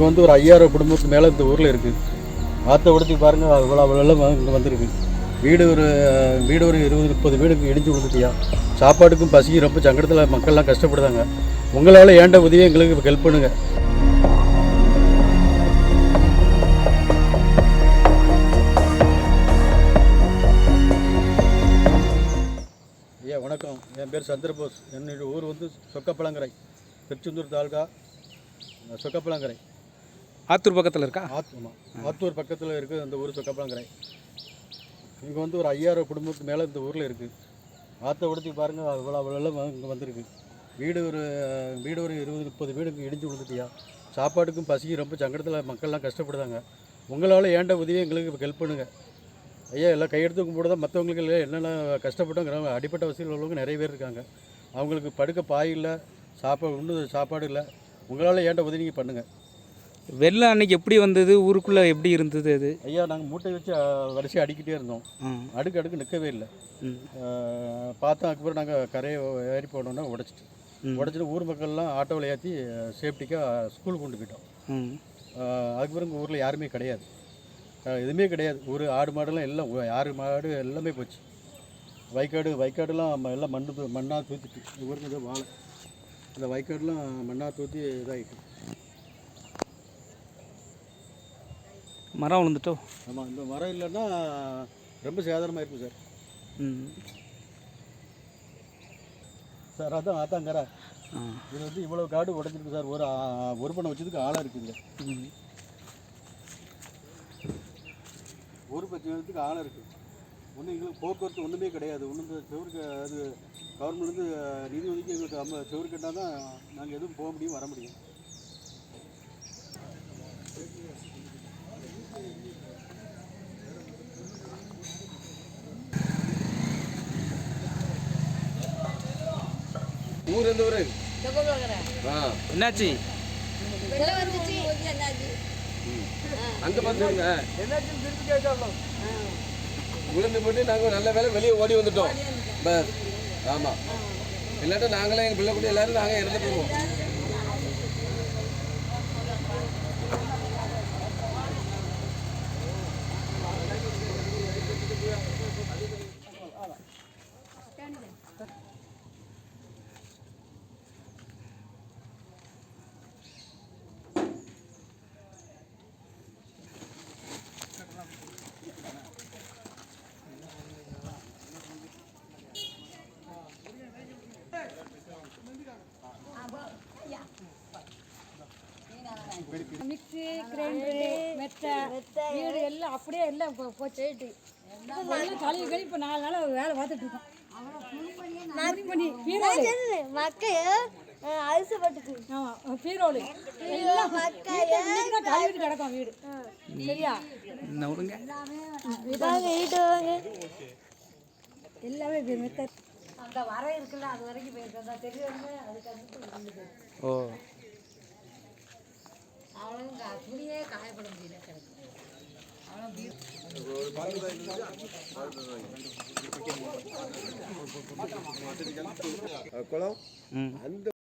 இங்கே வந்து ஒரு ஐயாயிரம் குடும்பத்துக்கு மேலே இந்த ஊரில் இருக்குது ஆற்ற உடச்சி பாருங்கள் அவ்வளோ அவ்வளோ இங்கே வந்திருக்கு. வீடு ஒரு வீடு ஒரு இருபது முப்பது வீடுக்கு இடிஞ்சு விழுந்துட்டியா? சாப்பாட்டுக்கும் பசிக்கும் ரொம்ப சங்கடத்தில் மக்கள்லாம் கஷ்டப்படுதாங்க. உங்களால் ஏண்ட உதவியை எங்களுக்கு ஹெல்ப் பண்ணுங்கள் ஐயா வணக்கம். என் பேர் சந்திரபோஸ். என்னுடைய ஊர் வந்து சொக்கப்பழங்கரை திருச்செந்தூர் தாலுகா சொக்கப்பழங்கரை. ஆத்தூர் பக்கத்தில் இருக்கா? ஆத்தூர் ஆத்தூர் பக்கத்தில் இருக்குது அந்த ஊர் சொக்கப்பழங்கரை இங்கே வந்து ஒரு ஐயாயிரம் குடும்பத்துக்கு மேலே இந்த ஊரில் இருக்குது ஆற்ற உடச்சி பாருங்கள் அவ்வளோ அவ்வளோ இங்கே வந்திருக்கு. வீடு ஒரு வீடு ஒரு இருபது முப்பது வீடுக்கு இடிஞ்சு விழுந்துட்டியா? சாப்பாட்டுக்கும் பசிக்கும் ரொம்ப சங்கடத்தில் மக்கள்லாம் கஷ்டப்படுதாங்க. உங்களால் ஏண்ட உதவியை எங்களுக்கு ஹெல்ப் பண்ணுங்கள் ஐயா எல்லாம் கையெடுத்து கும்பிட்டு தான் மற்றவங்களுக்கு இல்லை என்னென்ன கஷ்டப்பட்டோங்கிறவங்க அடிப்பட்ட வசதியில் உள்ளவங்க நிறைய பேர் இருக்காங்க. அவங்களுக்கு படுக்க பாய் இல்லை சாப்பாடு ஒன்றும் சாப்பாடு இல்லை. உங்களால் ஏண்ட உதவி நீங்கள் பண்ணுங்கள் வெள்ளம் அன்னைக்கு எப்படி வந்தது? ஊருக்குள்ளே எப்படி இருந்தது அது? ஐயா நாங்கள் மூட்டை வச்சு வரிசையாக அடிக்கிட்டே இருந்தோம். அடுக்கு அடுக்கு நிற்கவே இல்லை. பார்த்தா அதுக்கப்புறம் நாங்கள் கரையை ஏறி போனோன்னா உடச்சிட்டு. உடச்சிட்டு ஊர் மக்கள்லாம் ஆட்டோவில் ஏற்றி சேஃப்டிக்காக ஸ்கூலுக்கு கொண்டு போயிட்டோம். அதுக்கப்புறம் எங்கள் ஊரில் யாருமே கிடையாது. எதுவுமே கிடையாது. ஒரு ஆடு மாடுலாம் எல்லாம் ஆறு மாடு எல்லாமே போச்சு. வைக்காடு வைக்காடுலாம் எல்லாம் மண்ணு மண்ணாக தூத்திட்டு. ஊருக்கு வாழை. இந்த வைக்காடுலாம் மண்ணாக தூத்தி இதாகிட்டு மரம் விழுந்துட்டோ ஆமாம் இந்த மரம் இல்லைன்னா ரொம்ப சேதாரமாக இருக்கும் சார். ம். சார் அதான் ஆத்தாங்கரா இது வந்து இவ்வளோ காடு உடஞ்சிருக்கு சார். ஒரு ஒரு பண்ணை வச்சதுக்கு ஆளாக இருக்குங்க. ம். ஒரு பட்சத்துக்கு ஆளாக இருக்குது ஒன்றும் எங்களுக்கு போக்குவரத்து ஒன்றுமே கிடையாது. ஒன்றும் செவருக்கு அது கவர்மெண்ட்லேருந்து நிதி ஒதுக்கி எங்களுக்கு அம்ம செவரு கட்டினா தான் நாங்கள் எதுவும் போக முடியும் வர முடியும். ஊர் எந்த ஊர்? ஆ. என்னாச்சு? வெள்ளம் வந்துச்சு என்னாச்சு? அங்கே பார்த்துருங்க விழுந்து போட்டு நாங்கள் நல்ல வேலை வெளியே ஓடி வந்துட்டோம். பஸ். ஆமாம் இல்லாட்டா நாங்களே எங்கள் பிள்ளை கூட எல்லாரும் நாங்கள் இறந்து போவோம் மிக்ஸி கிரைண்டரு மெத்தை வீடு எல்லாம் அப்படியே எல்லாம் போச்சு. எல்லாம் கழுவி கழுவி இப்போ நாலு நாள் வேலை பார்த்துட்டு இருக்கோம். கிடக்கும் வீடு. சரியா? எல்லாமே இப்ப மெத்தை. அந்த வர இருக்குல்ல அது வரைக்கும் போயிருக்கா தெரியாது. அதுக்கு வந்து அவனும் அவ்வளோ துணியே காயப்பட முடியல கிடக்கு குளம் அந்த